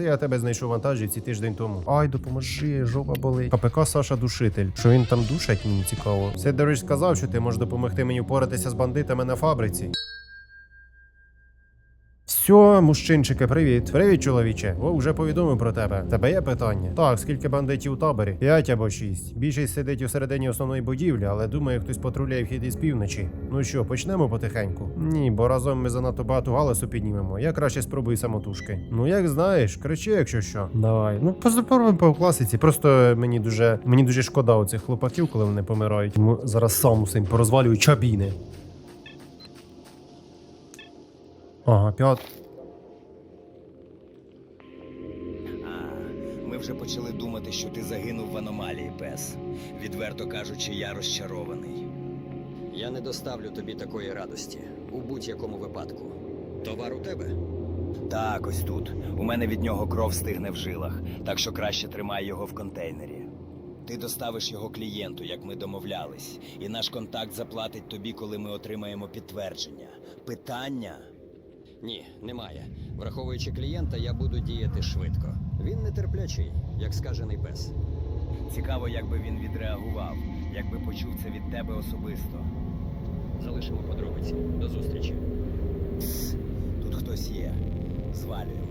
Це я тебе знайшов вантажі вантажівці тиждень тому. Ай, допоможи, жопа болить. КПК Саша Душитель. Що він там душить, мені цікаво. Сидорич сказав, що ти можеш допомогти мені впоратися з бандитами на фабриці. Все, мужчинчики, привіт. Привіт, чоловіче. О, вже повідомив про тебе. Тебе є питання? Так, скільки бандитів у таборі? П'ять або шість. Більшість сидить у середині основної будівлі, але думаю, хтось патруляє вхід із півночі. Ну що, почнемо потихеньку? Ні, бо разом ми занадто багато галасу піднімемо. Я краще спробую самотужки. Ну як знаєш, кричи, якщо що. Давай. Ну позапробуємо по класиці. Просто мені дуже мені дуже шкода оцих хлопаків, коли вони помирають. Зараз сам усім порозвалюю чабіни. Ага, п'ят. А, ми вже почали думати, що ти загинув в аномалії, пес. Відверто кажучи, я розчарований. Я не доставлю тобі такої радості у будь-якому випадку. Товар у тебе? Так, ось тут. У мене від нього кров стигне в жилах, так що краще тримай його в контейнері. Ти доставиш його клієнту, як ми домовлялись, і наш контакт заплатить тобі, коли ми отримаємо підтвердження. Питання Ні, немає. Враховуючи клієнта, я буду діяти швидко. Він нетерплячий, як скажений пес. цікаво, як би він відреагував, якби почув це від тебе особисто. Залишимо подробиці. До зустрічі. Тут хтось є. Звалюємо.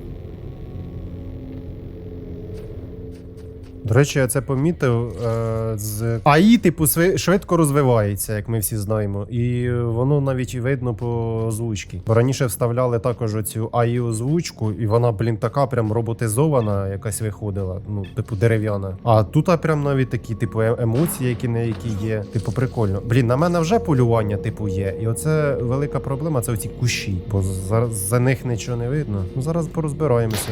До речі, я це помітив е, з АІ, типу, швидко розвивається, як ми всі знаємо, і воно навіть видно по озвучці. Бо раніше вставляли також оцю АІ озвучку, і вона, блін, така прям роботизована, якась виходила, ну, типу, дерев'яна. А тут а прям навіть такі, типу, е- емоції, які не які є. Типу, прикольно. Блін, на мене вже полювання, типу, є. І оце велика проблема це оці кущі, бо за, за них нічого не видно. Ну, зараз порозбираємося.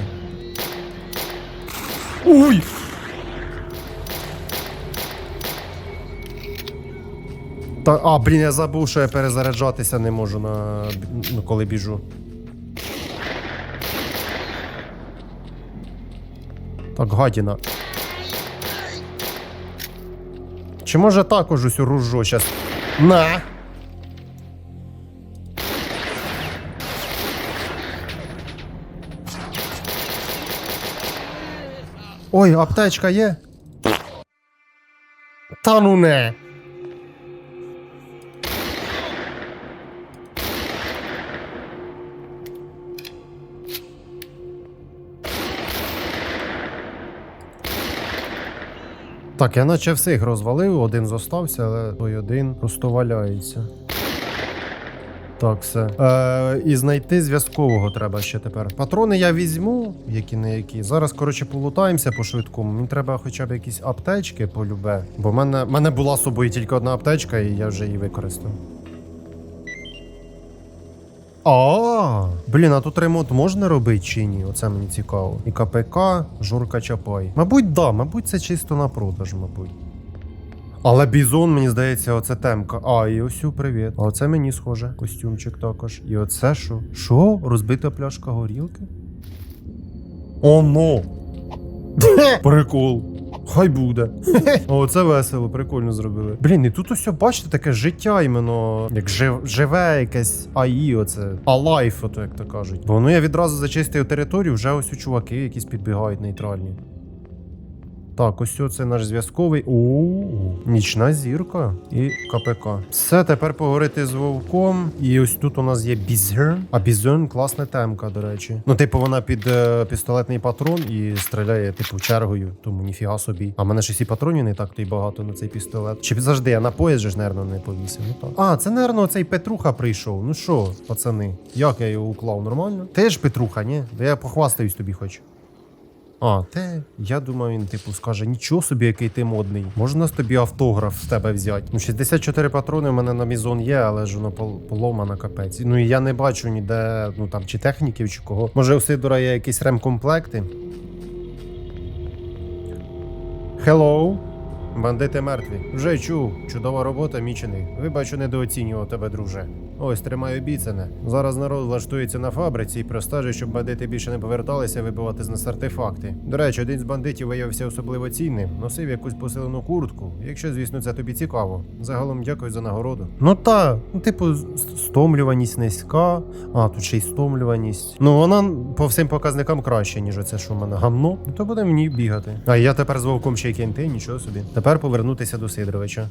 Ой! Та, а, блін, я забув, що я перезаряджатися не можу на ну, коли біжу. Так, гадіна. Чи може також ось ружо щас? На! Ой, аптечка є? Та ну не. Так, я наче всіх розвалив, один зостався, але той один просто валяється. Так, все. Е, і знайти зв'язкового треба ще тепер. Патрони я візьму, які не які. Зараз, коротше, полутаємося по швидкому. Мені треба хоча б якісь аптечки полюбе. Бо в мене, мене була з собою тільки одна аптечка, і я вже її використав. А, блін, а тут ремонт можна робити чи ні? Оце мені цікаво. І КПК, Журка Чапай. Мабуть, да, мабуть, це чисто на продаж, мабуть. Але бізон, мені здається, оце темка. А, і ось привіт. А оце мені схоже. Костюмчик також. І оце що? Що? Розбита пляшка горілки? О, ну! Прикол. Хай буде. О, це весело, прикольно зробили. Блін, і тут ось, бачите, таке життя іменно, як жив, живе якесь АІ, оце. Алайф, ото як то кажуть. Бо ну я відразу зачистив територію, вже ось у чуваки якісь підбігають нейтральні. Так, ось це наш зв'язковий. О, нічна зірка і КПК. Все, тепер поговорити з вовком. І ось тут у нас є бізерн. А бізерн класна темка, до речі. Ну, типу, вона під е, пістолетний патрон і стріляє, типу, чергою, тому ніфіга собі. А в мене щось і патронів не так то й багато на цей пістолет. Чи завжди я на же ж, нервно, не повісив. Ну так. А, це, нервно, цей Петруха прийшов. Ну що, пацани, як я його уклав? Нормально? Ти ж Петруха, ні? Да я похвастаюсь тобі хочу. А, те, я думаю, він типу скаже: нічого собі, який ти модний. Можна з тобі автограф з тебе взяти. Ну, 64 патрони в мене на мізон є, але ж воно пол- поломано капець. Ну і я не бачу ніде, ну там, чи техніків, чи кого. Може, у Сидора є якісь ремкомплекти. Хеллоу. Бандити мертві. Вже чув. Чудова робота, мічений. Ви бачу, недооцінював тебе, друже. Ось тримаю обіцяне. Зараз народ влаштується на фабриці і простежує, щоб бандити більше не поверталися вибивати з нас артефакти. До речі, один з бандитів виявився особливо цінним, носив якусь посилену куртку. Якщо, звісно, це тобі цікаво. Загалом дякую за нагороду. Ну та, ну, типу, стомлюваність низька. А, тут ще й стомлюваність. Ну, вона по всім показникам краще, ніж оце, що в мене гамно. Ну, то буде мені бігати. А я тепер з вовком ще й кінти, нічого собі. Тепер повернутися до Сидоровича.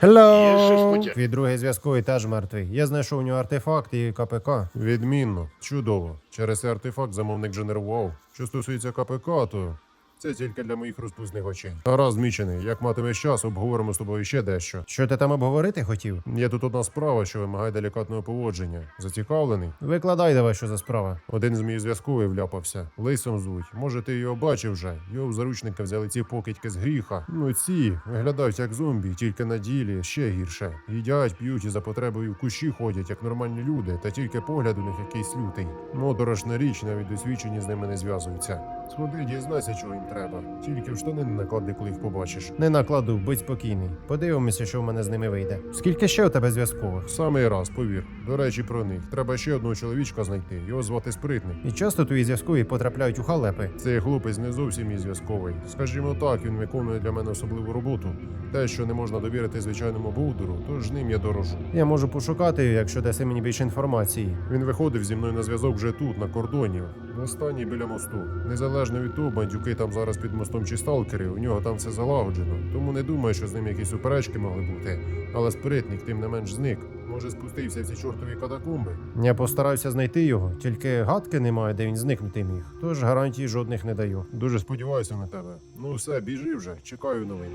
Hello! Твій другий зв'язковий теж мертвий. Я знайшов у нього артефакт і КПК. Відмінно, чудово. Через цей артефакт замовник вже нервував. Що стосується КПК, то це тільки для моїх розпусних очей. Гаразд, мічений, як матимеш час, обговоримо з тобою ще дещо. Що ти там обговорити хотів? Є тут одна справа, що вимагає делікатного поводження. Зацікавлений? Викладай давай, що за справа. Один з моїх зв'язкових вляпався. Лисом звуть. Може, ти його бачив вже. Його в заручника взяли ці покидьки з гріха. Ну ці виглядають як зомбі, тільки на ділі ще гірше. Їдять, п'ють і за потребою в кущі ходять, як нормальні люди, та тільки погляд у них якийсь лютий. Моторошна річ, навіть досвідчені з ними не зв'язуються. Сходи, дізнайся, чого їм треба. Тільки в штани не наклади, коли їх побачиш. Не накладу, будь спокійний. Подивимося, що в мене з ними вийде. Скільки ще у тебе зв'язкових? Самий раз, повір. До речі, про них. Треба ще одного чоловічка знайти. Його звати Спритний. І часто твої зв'язкові потрапляють у халепи. Цей хлопець не зовсім мій зв'язковий. Скажімо так, він виконує для мене особливу роботу. Те, що не можна довірити звичайному бовдуру, тож ним я дорожу. Я можу пошукати, якщо даси мені більше інформації. Він виходив зі мною на зв'язок вже тут, на кордоні, в останній біля мосту. Незалежно від того, бандюки там зараз під мостом чи сталкери, у нього там все залагоджено. Тому не думаю, що з ним якісь суперечки могли бути. Але спритник тим не менш зник. Може, спустився в ці чортові катакомби. Я постараюся знайти його, тільки гадки немає, де він зникнути міг. Тож гарантій жодних не даю. Дуже сподіваюся на тебе. Ну все, біжи вже, чекаю новин.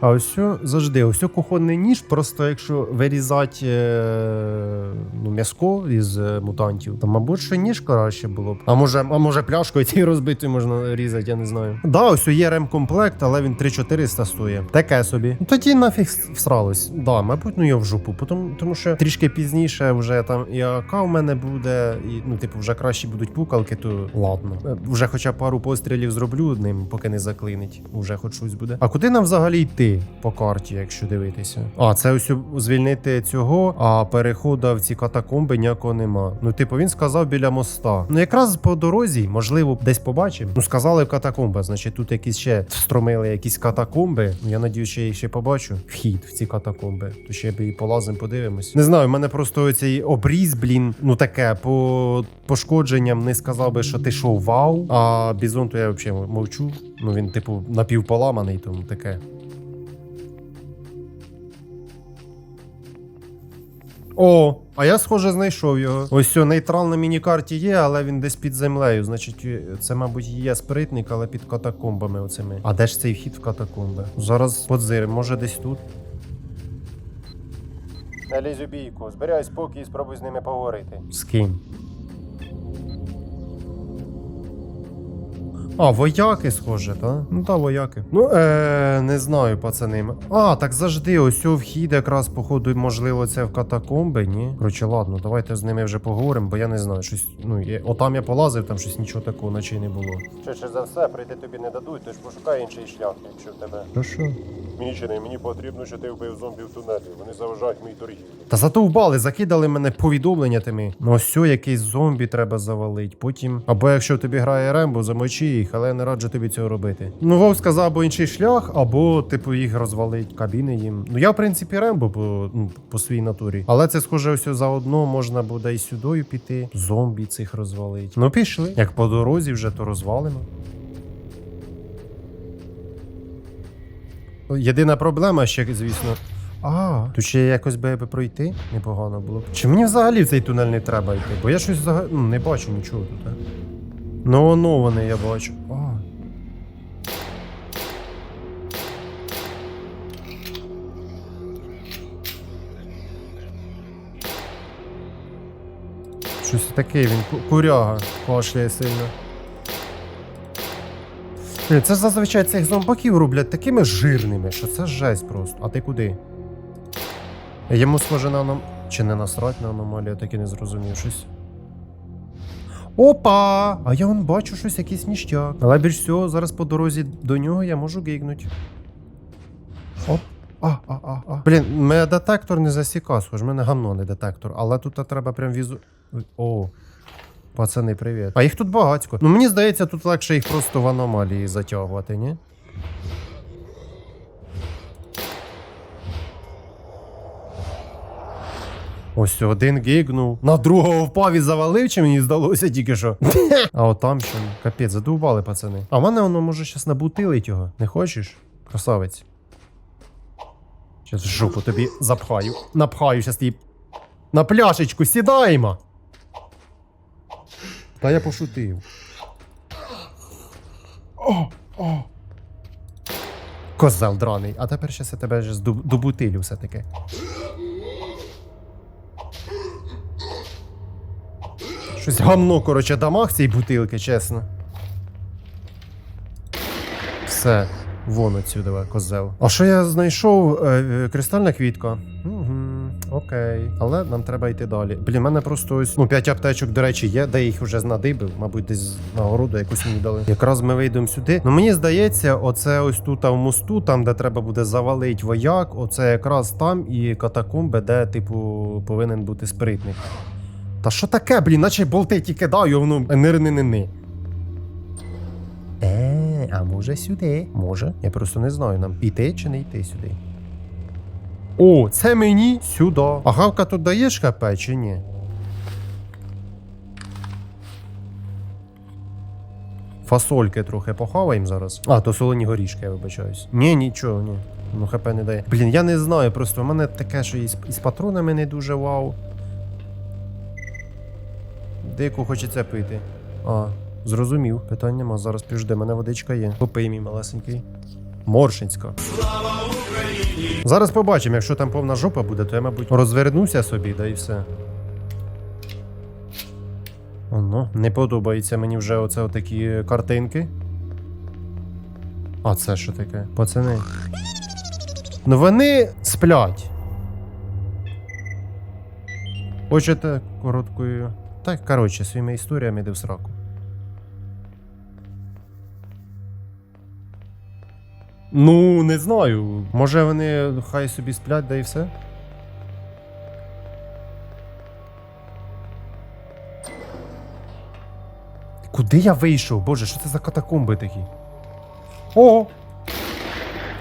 А ось що завжди, ось кухонний ніж, просто якщо вирізати е, ну, м'яско із е, мутантів, то мабуть, що ніж краще було б. А може, а може пляшкою цією розбитою можна різати, я не знаю. Да, ось є ремкомплект, але він 3400 стоїть. Таке собі. Ну тоді нафіг всралось. Да, мабуть, ну його в жопу. Тому, тому що трішки пізніше вже там і АК в мене буде, і ну, типу, вже кращі будуть пукалки, то ладно. Е, Вже хоча пару пострілів зроблю ним, поки не заклинить. Уже хоч щось буде. А куди нам взагалі йти по карті, якщо дивитися? А, це ось звільнити цього, а переходу в ці катакомби ніякого нема. Ну, типу, він сказав біля моста. Ну, якраз по дорозі, можливо, десь побачимо. Ну, сказали в катакомбах, значить, тут якісь ще встромили якісь катакомби. Ну, я надію, що я їх ще побачу. Вхід в ці катакомби. То ще і полазим, подивимось. Не знаю, в мене просто цей обріз, блін, ну таке, по пошкодженням не сказав би, що ти що, вау. А бізон, то я взагалі мовчу. Ну він, типу, напівполаманий, тому таке. О, а я схоже знайшов його. Ось все, нейтрал на міні-карті є, але він десь під землею. Значить, е, це, мабуть, є спритник, але під катакомбами оцими. А де ж цей вхід в катакомби? Зараз подзиримо, може десь тут. Не лізь у бійку, збирай спокій і спробуй з ними поговорити. З ким? А, вояки, схоже, так? Ну та вояки. Ну, е, не знаю, пацани. А, так завжди, ось у вхід якраз, походу, можливо, це в катакомби, ні? Коротше, ладно, давайте з ними вже поговоримо, бо я не знаю, щось. Ну, є, отам я полазив, там щось нічого такого наче не було. Швидше за все, прийти тобі не дадуть, тож пошукай інший шлях, якщо в тебе. Хорошо. Мічений, мені потрібно, що ти вбив зомбі в тунелі. Вони заважають моїй торгівлі. Та затовбали, закидали мене повідомлення тими. Ну ось якийсь зомбі треба завалить. Потім. Або якщо тобі грає Рембо, замочи їх, але я не раджу тобі цього робити. Ну, Вов сказав або інший шлях, або, типу, їх розвалить кабіни їм. Ну я, в принципі, Рембо по, ну, по своїй натурі. Але це схоже, ось заодно можна буде і сюдою піти. Зомбі цих розвалить. Ну, пішли. Як по дорозі вже, то розвалимо. Єдина проблема ще, звісно. А, тут ще якось би пройти непогано було б. Чи мені взагалі в цей тунель не треба йти? Бо я щось взагалі ну, не бачу нічого тут. А? Ну, я бачу. А. Щось таке, він куряга кашляє сильно. Блін, Це ж зазвичай цих зомбаків роблять такими жирними, що це жесть просто. А ти куди? Йому схоже на аном... Чи не насрать на аномалію, так і не зрозумів щось. Опа! А я вон бачу щось, якийсь ніштяк. Але більш всього, зараз по дорозі до нього я можу гигнуть. Оп. а, а, а, а. Блін, мене детектор не засікав, схож, мене гамно не детектор, але тут треба прям візу. О. Пацани, привіт. А їх тут багатько. Ну мені здається, тут легше їх просто в аномалії затягувати, ні? Ось один гігнув. На другого впав і завалив, чи мені здалося тільки що. а от там що. Капець, задовбали, пацани. А в мене воно може щас набутилить його. Не хочеш? Красавець. Щас жопу тобі запхаю. Напхаю щас тобі. На пляшечку сідаємо. Та я пошутив. О, о. Козел драний. А тепер щас я тебе ж добутилю все-таки. Щось гамно, короче, дамаг цій бутилки, чесно. Все, вон отсюди, козел. А що я знайшов? Е, е, кристальна квітка. Угу, окей. Але нам треба йти далі. Блін, мене просто ось ну, 5 аптечок, до речі, є, де їх вже знадибив, мабуть, десь нагороду якусь мені дали. Якраз ми вийдемо сюди. Ну мені здається, оце ось тут в мосту, там, де треба буде завалить вояк, оце якраз там і катакомби, де, типу, повинен бути спритник. Та що таке, блін, наче болти ті кидаю, воно нирни-нини. Е, а може сюди? Може. Я просто не знаю, нам іти чи не йти сюди. О, це мені сюди. А гавка тут даєш КП чи ні? Фасольки трохи похаваємо зараз. А, то солоні горішки, я вибачаюсь. Ні, нічого, ні. Ну, ХП не дає. Блін, я не знаю, просто в мене таке, що із, із патронами не дуже вау. Дику хочеться пити. А, зрозумів. Питань нема. Зараз піжди, мене водичка є. Попий мій малесенький. Моршинська. Слава Україні! Зараз побачимо, якщо там повна жопа буде, то я, мабуть, розвернуся собі, да і все. Оно, не подобається мені вже оце отакі картинки. А це що таке? Пацани. Ну вони сплять. Хочете короткою. Так, коротше, своїми історіями йде в сраку. Ну, не знаю. Може вони хай собі сплять, да і все? Куди я вийшов? Боже, що це за катакомби такі? О!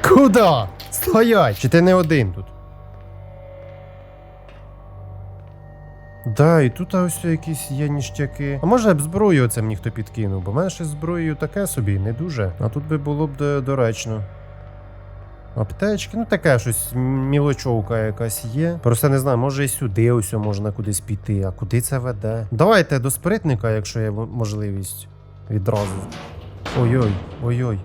Куда? Стоять! Чи ти не один тут? Да, і тут ось якісь є ніштяки. А може б зброю оце мені хто підкинув, бо в мене ще зброєю таке собі, не дуже. А тут би було б доречно. Аптечки, ну таке щось, мілочовка якась є. Просто не знаю, може і сюди ось можна кудись піти, а куди це веде? Давайте до спритника, якщо є можливість. Відразу. Ой-ой, ой-ой.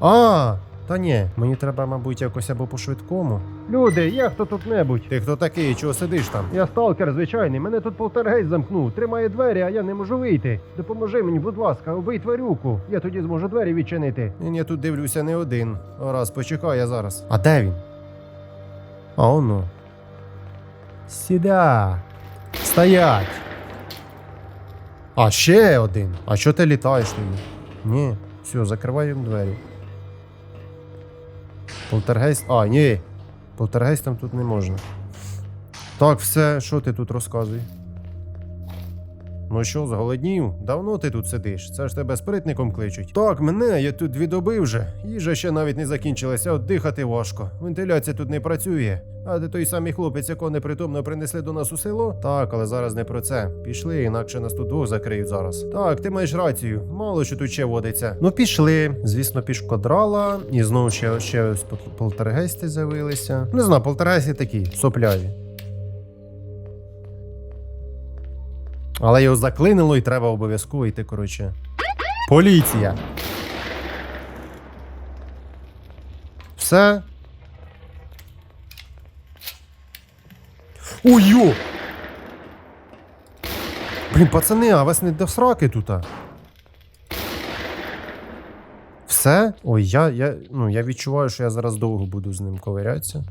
А, та ні, мені треба, мабуть, якось або по швидкому. Люди, є хто тут небудь. Ти хто такий? Чого сидиш там? Я сталкер звичайний. Мене тут полтергейст замкнув. Тримає двері, а я не можу вийти. Допоможи мені, будь ласка, убий тварюку. Я тоді зможу двері відчинити. Ні, я тут дивлюся не один. Раз, почекай я зараз. А де він? А оно. Сіда. Стоять. А ще один. А що ти літаєш тоді? Ні. Все, закриваємо двері. Полтергейст. А, ні. Полтергейстом тут не можна. Так, все, що ти тут розказуй? Ну що, зголоднів? Давно ти тут сидиш? Це ж тебе спритником кличуть. Так, мене, я тут дві доби вже. Їжа ще навіть не закінчилася, от дихати важко. Вентиляція тут не працює. А де той самий хлопець, якого непритомно принесли до нас у село? Так, але зараз не про це. Пішли, інакше нас тут двох закриють зараз. Так, ти маєш рацію. Мало що тут ще водиться. Ну пішли. Звісно, пішкодрала. І знову ще, ще ось полтергейсти з'явилися. Не знаю, полтергейсти такі сопляві. Але його заклинило і треба обов'язково йти, коротше. Поліція. Все. Ой-йо! Блін, пацани, а вас не до сраки тут? Все? Ой, я, я, ну, я відчуваю, що я зараз довго буду з ним ковирятися.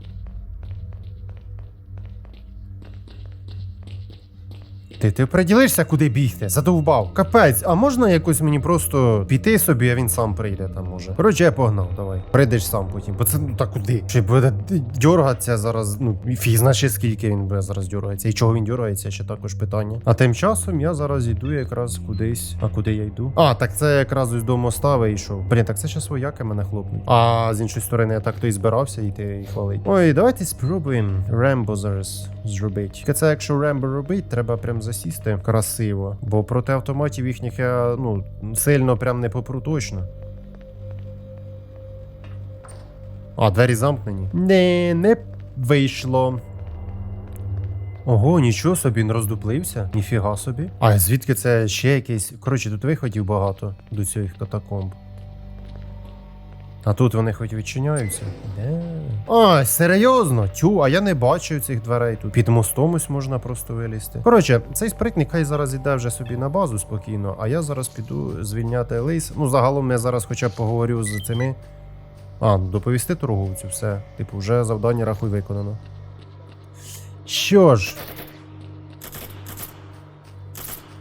Ти, ти приділишся, куди бігти? Задовбав. Капець, а можна якось мені просто піти собі, а він сам прийде там може. Коротше, я погнав, давай. Прийдеш сам потім. Бо це ну та куди? Чи буде дьоргатися зараз? Ну, фіг знає скільки він буде зараз дьоргається. І чого він дьоргається, ще також питання. А тим часом я зараз йду якраз кудись. А куди я йду? А, так це якраз ось до моста вийшов. Блін, так це ще свояки мене хлопнуть. А з іншої сторони, я так то і збирався йти і хвалить. Ой, давайте спробуємо Рембо зараз зробити. Це якщо Рембо робить, треба прям засісти красиво. Бо проти автоматів їхніх я ну сильно прям не попру точно. А, двері замкнені. Не, не вийшло. Ого, нічого собі, він роздуплився. Ніфіга собі. А звідки це ще якийсь. Коротше, тут виходів багато до цих катакомб. А тут вони хоч відчиняються? Де? Ай, серйозно? Тю, а я не бачив цих дверей тут. Під мостом ось можна просто вилізти. Коротше, цей спритник хай зараз іде вже собі на базу спокійно, а я зараз піду звільняти лейс. Ну, загалом я зараз хоча б поговорю з цими. А, доповісти торговцю, все. Типу, вже завдання рахуй виконано. Що ж.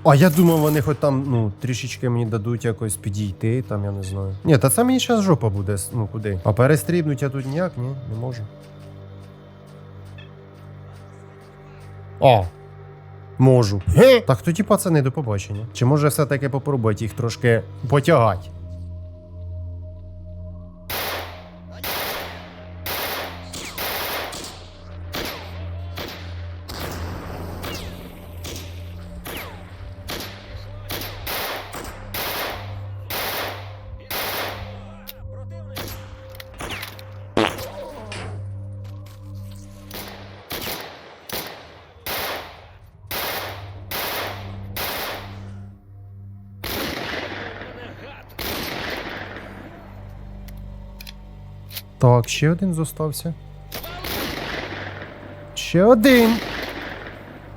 А я думав, вони хоч там, ну, трішечки мені дадуть якось підійти, там, я не знаю. Ні, та це мені зараз жопа буде, ну куди. А перестрібнуть я тут ніяк, ні, не можу. А. Можу. Ге! Так тоді пацани до побачення. Чи може все-таки попробувати їх трошки потягати? Так, ще один зостався. Ще один.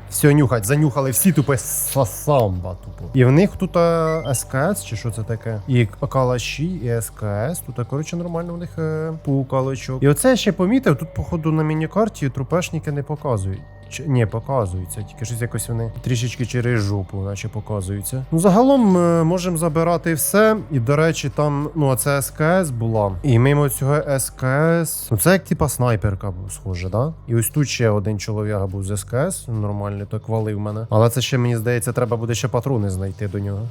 Все, нюхать, занюхали всі тупе сасамба тупо. І в них тут а, СКС, чи що це таке? І калаші, і СКС. Тут, коротше, нормально в них е, пукалочок. І оце я ще помітив, тут, походу, на міні-карті трупешники не показують. Чи, ні, показуються, тільки щось якось вони трішечки через жопу, наче показуються. Ну, загалом е, можемо забирати все. І, до речі, там, ну, а це СКС була. І мимо цього СКС. Ну, це як типа снайперка схоже, да? І ось тут ще один чоловік був з СКС. Нормальний, так валив мене. Але це ще, мені здається, треба буде ще патрони знайти до нього.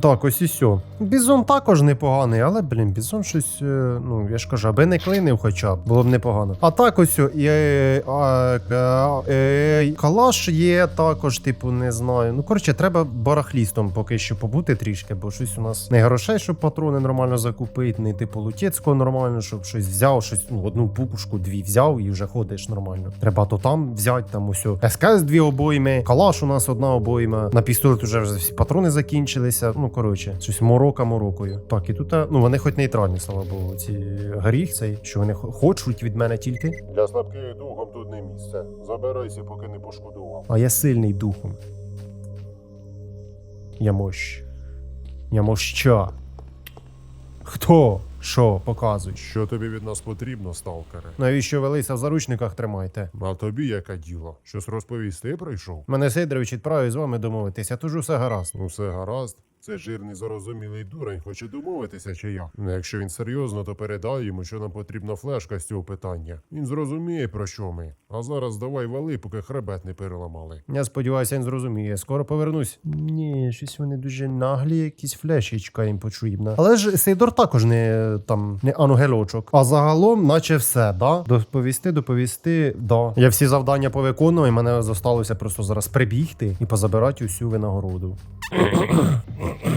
Так, ось і сьо. Бізон також непоганий, але, блін, бізон щось, е, ну, я ж кажу, аби не клинив хоча б, було б непогано. А так ось, і, е, а, е, е, калаш є також, типу, не знаю. Ну, коротше, треба барахлістом поки що побути трішки, бо щось у нас не грошей, щоб патрони нормально закупити, не типу лутєцького нормально, щоб щось взяв, щось, ну, одну пукушку, дві взяв і вже ходиш нормально. Треба то там взяти, там ось. СКС дві обойми, калаш у нас одна обойма. На пістолет вже всі патрони закінчилися. Ну, коротше, щось морока морокою. Так, і тут, ну вони хоч нейтральні, слава Богу, ці гріх цей, що вони хочуть від мене тільки. Для слабких духом тут не місце. Забирайся, поки не пошкодував. А я сильний духом. Я мощ. Я моща. Хто? Що, показуй. Що тобі від нас потрібно, сталкере? Навіщо велися в заручниках тримайте? А тобі яке діло? Щось розповісти прийшов? Мене Сидорович відправив з вами домовитися, тож усе гаразд. Ну все гаразд. Це жирний зарозумілий дурень хоче домовитися, чи я. Ну, Якщо він серйозно, то передай йому, що нам потрібна флешка з цього питання. Він зрозуміє, про що ми. А зараз давай вали, поки хребет не переламали. Я сподіваюся, він зрозуміє. Скоро повернусь. Ні, щось вони дуже наглі, якісь флешечка їм потрібна. Але ж Сейдор також не там не ангелочок. А загалом, наче все, да? Доповісти, доповісти, да. Я всі завдання повиконував, і мене зосталося просто зараз прибігти і позабирати усю винагороду.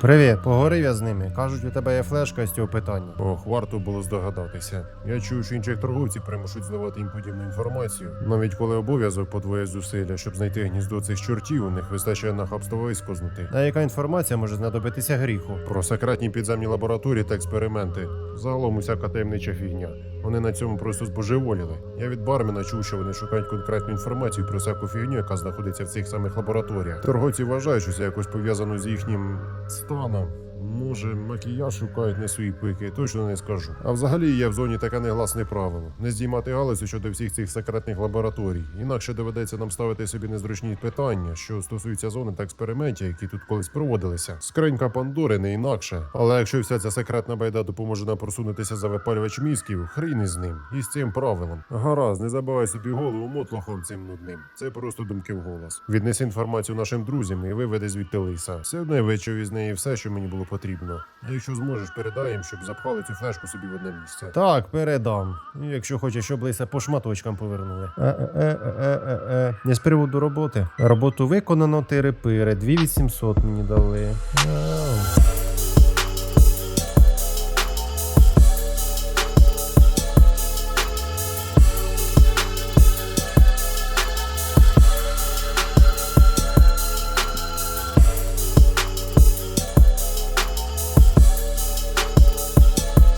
Привіт, поговорив я з ними. Кажуть, у тебе є флешка з цього питання. Ох, варто було здогадатися. Я чую, що інших торговців примушують здавати їм подібну інформацію. Навіть коли обов'язок подвоє зусилля, щоб знайти гніздо цих чортів, у них вистачає нахабство вискознути. А яка інформація може знадобитися гріху? Про секретні підземні лабораторії та експерименти. Загалом усяка таємнича фігня. Вони на цьому просто збожеволіли. Я від бармена чув, що вони шукають конкретну інформацію про всяку фігню, яка знаходиться в цих самих лабораторіях. Торговці вважають, що це якось пов'язано з їхнім станом. Може, макіяж шукають не свої пики, точно не скажу. А взагалі є в зоні таке негласне правило: не здіймати галасу щодо всіх цих секретних лабораторій. Інакше доведеться нам ставити собі незручні питання, що стосуються зони та експериментів, які тут колись проводилися. Скринька Пандори не інакше. Але якщо вся ця секретна байда допоможе нам просунутися за випалювач мізків, хрін із ним і з цим правилом. Гаразд, не забивай собі голову мотлохом цим нудним. Це просто думки вголос. Віднеси інформацію нашим друзям і виведи звідти лиса. Все одно вичув із неї все, що мені було потрібно. А якщо зможеш, передай їм, щоб запхали цю флешку собі в одне місце. Так, передам. Якщо хочеш, щоб лися по шматочкам повернули. Е-е-е-е-е. Не з приводу роботи. Роботу виконано, тири-пири. 2800 мені дали. Ау.